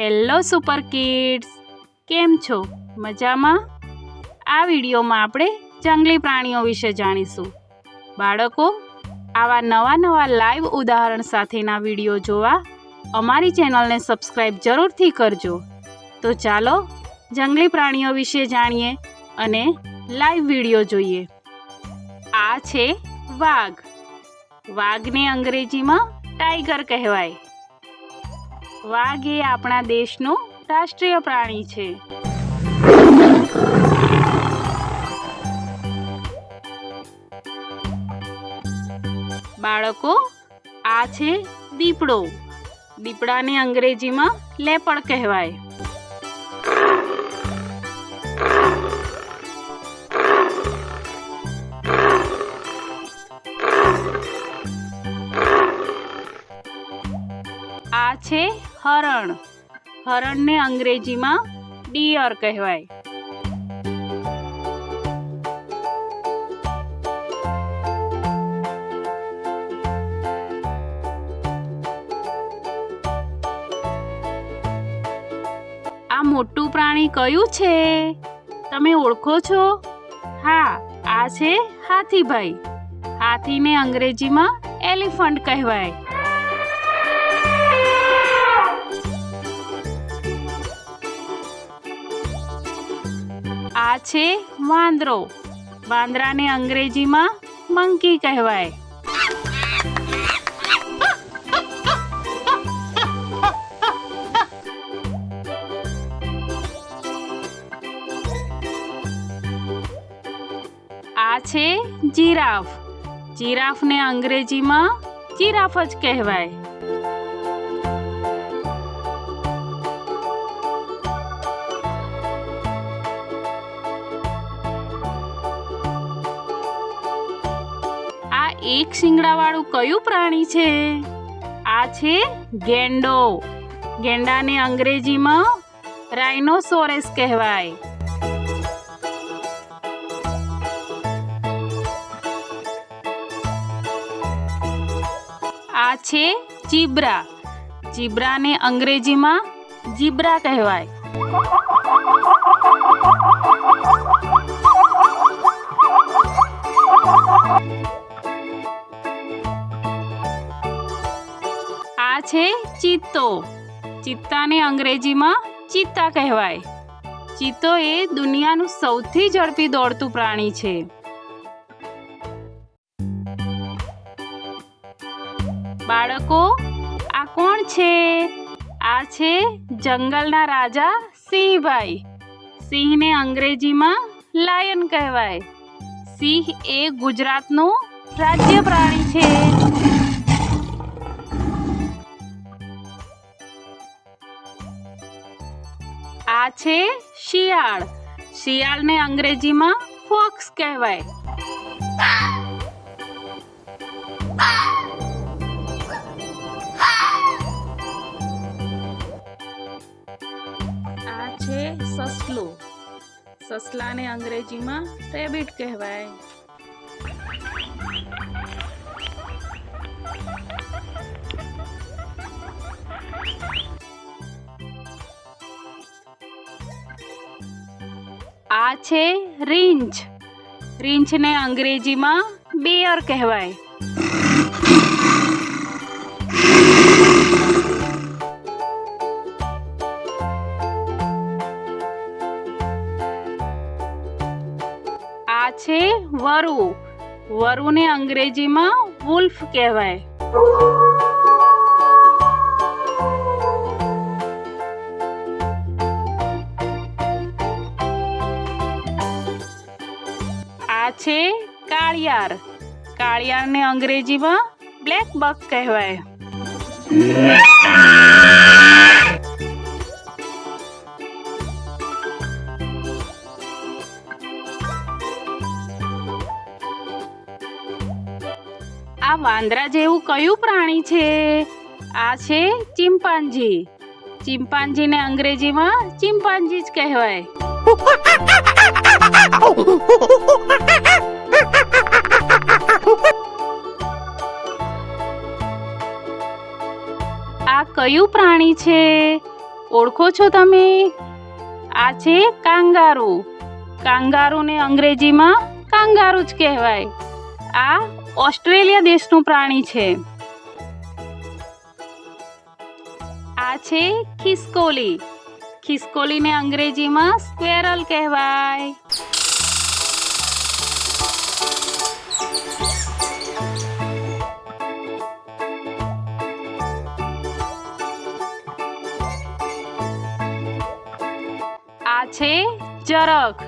Hello super kids કેમ છો? મજામાં? આ વિડીયોમાં આપણે જંગલી પ્રાણીઓ વિશે જાણીશું. બાળકો, આવા નવા નવા લાઈવ ઉદાહરણ સાથેના વીડિયો જોવા અમારી ચેનલને સબસ્ક્રાઈબ જરૂરથી કરજો. તો ચાલો, જંગલી પ્રાણીઓ વિશે જાણીએ અને લાઈવ વીડિયો જોઈએ. આ છે વાઘ. વાઘને અંગ્રેજીમાં ટાઈગર કહેવાય. વાઘ એ આપણા દેશનું રાષ્ટ્રીય પ્રાણી છે. બાળકો, આ છે દીપડો. દીપડાને અંગ્રેજીમાં લેપડ કહેવાય. આ છે હરણ. હરણને અંગ્રેજીમાં ડિયર કહેવાય. આ મોટું પ્રાણી કયું છે? તમે ઓળખો છો? હા, આ છે હાથીભાઈ. હાથીને અંગ્રેજીમાં એલિફન્ટ કહેવાય. છે વાંદરો. વાંદરાને અંગ્રેજીમાં મંકી કહેવાય. આ છે જીરાફ. જીરાફને અંગ્રેજીમાં જીરાફ જ કહેવાય. એક શિંગડાવાળું કયું પ્રાણી છે? આ છે ગેંડો. ગેંડાને અંગ્રેજીમાં રાઇનોસોરસ કહેવાય. આ છે જીબ્રા. જીબ્રાને અંગ્રેજીમાં જીબ્રા કહેવાય. છે ચિત્તો. ચિત્તાને અંગ્રેજીમાં ચિત્તા કહેવાય. ચિત્તો એ દુનિયાનું સૌથી ઝડપી દોડતું પ્રાણી છે. બાળકો, આ કોણ છે? આ છે જંગલના રાજા સિંહભાઈ. સિંહને અંગ્રેજીમાં લાયન કહેવાય. સિંહ એ ગુજરાતનું રાજ્ય પ્રાણી છે. આ છે શિયાળ. શિયાળને અંગ્રેજીમાં ફોક્સ કહેવાય. આ છે સસલું. સસલાને અંગ્રેજીમાં રેબિટ કહેવાય. આ છે રીંછ રીંછને અંગ્રેજીમાં બેયર કહેવાય. આ છે વરુ. વરુને અંગ્રેજીમાં વુલ્ફ કહેવાય. આ છે કાળિયાર. કાળિયારને અંગ્રેજીમાં બ્લેક બક કહેવાય. આ વાંદરા જેવું કયું પ્રાણી છે? આ છે ચિમ્પાન્જી ચિમ્પાન્જીને અંગ્રેજીમાં ચિમ્પાન્જી જ કહેવાય. આ કયું પ્રાણી છે? ઓળખો છો તમે? આ છે કાંગારુ. કાંગારુને અંગ્રેજીમાં કાંગારુ જ કહેવાય. આ ઓસ્ટ્રેલિયા દેશનું પ્રાણી છે. આ છે ખિસકોલી. ખિસકોલીને અંગ્રેજીમાં સ્ક્વેરલ કહેવાય. આ છે જરખ.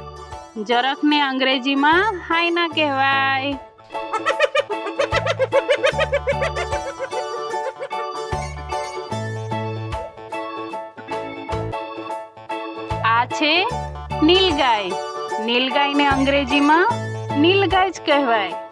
જરખને અંગ્રેજીમાં હાયના કહેવાય. છે નીલગાય. નીલગાયને અંગ્રેજીમાં નીલગાય જ કહેવાય.